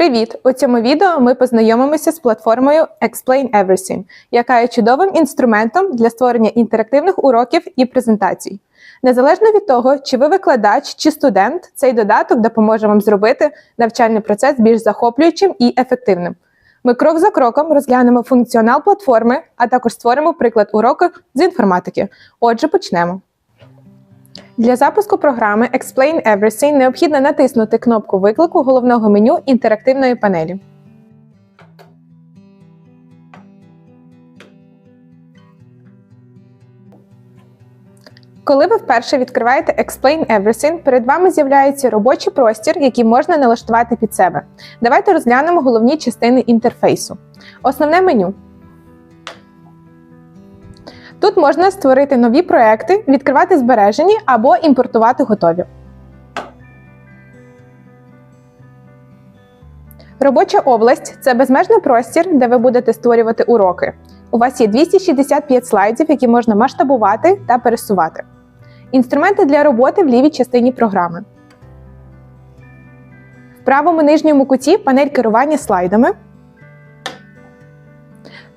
Привіт! У цьому відео ми познайомимося з платформою Explain Everything, яка є чудовим інструментом для створення інтерактивних уроків і презентацій. Незалежно від того, чи ви викладач чи студент, цей додаток допоможе вам зробити навчальний процес більш захоплюючим і ефективним. Ми крок за кроком розглянемо функціонал платформи, а також створимо приклад уроку з інформатики. Отже, почнемо. Для запуску програми Explain Everything необхідно натиснути кнопку виклику головного меню інтерактивної панелі. Коли ви вперше відкриваєте Explain Everything, перед вами з'являється робочий простір, який можна налаштувати під себе. Давайте розглянемо головні частини інтерфейсу. Основне меню. Тут можна створити нові проекти, відкривати збережені або імпортувати готові. Робоча область це безмежний простір, де ви будете створювати уроки. У вас є 265 слайдів, які можна масштабувати та пересувати. Інструменти для роботи в лівій частині програми. В правому нижньому куті панель керування слайдами.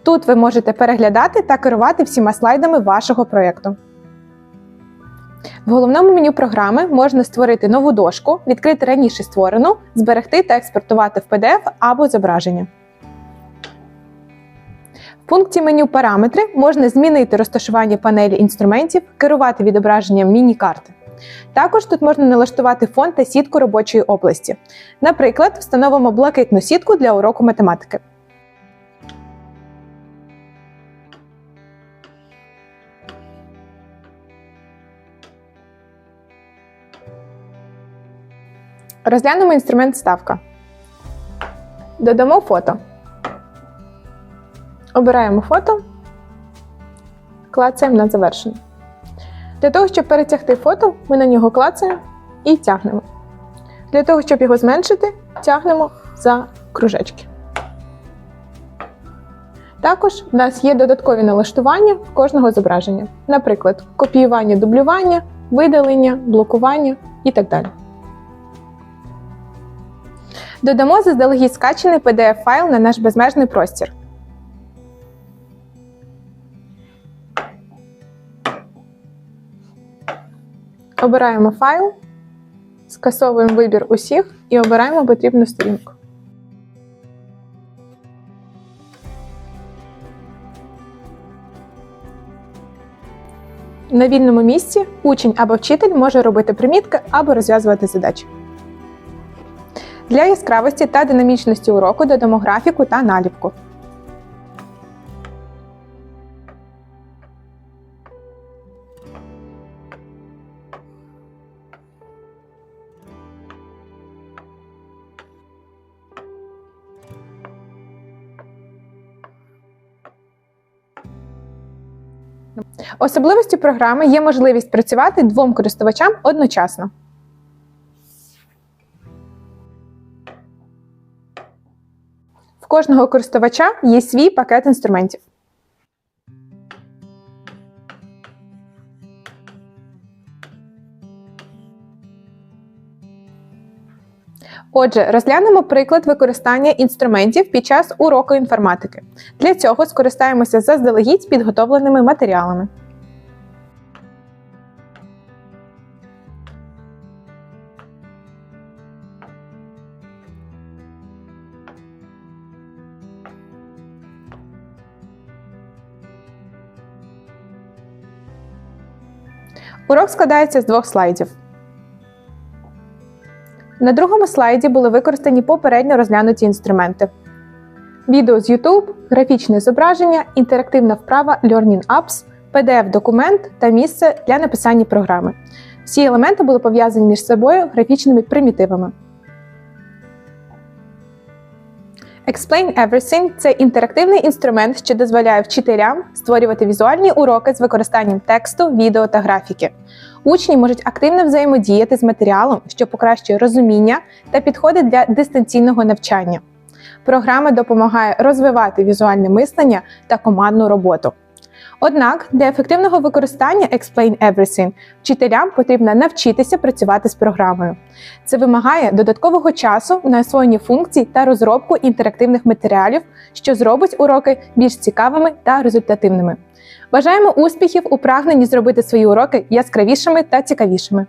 Тут ви можете переглядати та керувати всіма слайдами вашого проєкту. В головному меню програми можна створити нову дошку, відкрити раніше створену, зберегти та експортувати в PDF або зображення. В пункті меню Параметри можна змінити розташування панелі інструментів, керувати відображенням міні-карти. Також тут можна налаштувати фон та сітку робочої області. Наприклад, встановимо блакитну сітку для уроку математики. Розглянемо інструмент ставка. Додамо фото. Обираємо фото, клацаємо на завершення. Для того, щоб перетягти фото, ми на нього клацаємо і тягнемо. Для того, щоб його зменшити, тягнемо за кружечки. Також в нас є додаткові налаштування кожного зображення, наприклад, копіювання, дублювання, видалення, блокування і так далі. Додамо заздалегідь скачений PDF-файл на наш безмежний простір. Обираємо файл, скасовуємо вибір усіх і обираємо потрібну сторінку. На вільному місці учень або вчитель може робити примітки або розв'язувати задачі. Для яскравості та динамічності уроку додамо графіку та наліпку. Особливістю програми є можливість працювати двом користувачам одночасно. В кожного користувача є свій пакет інструментів. Отже, розглянемо приклад використання інструментів під час уроку інформатики. Для цього скористаємося заздалегідь підготовленими матеріалами. Урок складається з двох слайдів. На другому слайді були використані попередньо розглянуті інструменти: відео з YouTube, графічне зображення, інтерактивна вправа Learning Apps, PDF-документ та місце для написання програми. Всі елементи були пов'язані між собою графічними примітивами. Explain Everything це інтерактивний інструмент, що дозволяє вчителям створювати візуальні уроки з використанням тексту, відео та графіки. Учні можуть активно взаємодіяти з матеріалом, що покращує розуміння та підходить для дистанційного навчання. Програма допомагає розвивати візуальне мислення та командну роботу. Однак для ефективного використання Explain Everything вчителям потрібно навчитися працювати з програмою. Це вимагає додаткового часу на освоєння функцій та розробку інтерактивних матеріалів, що зробить уроки більш цікавими та результативними. Бажаємо успіхів у прагненні зробити свої уроки яскравішими та цікавішими.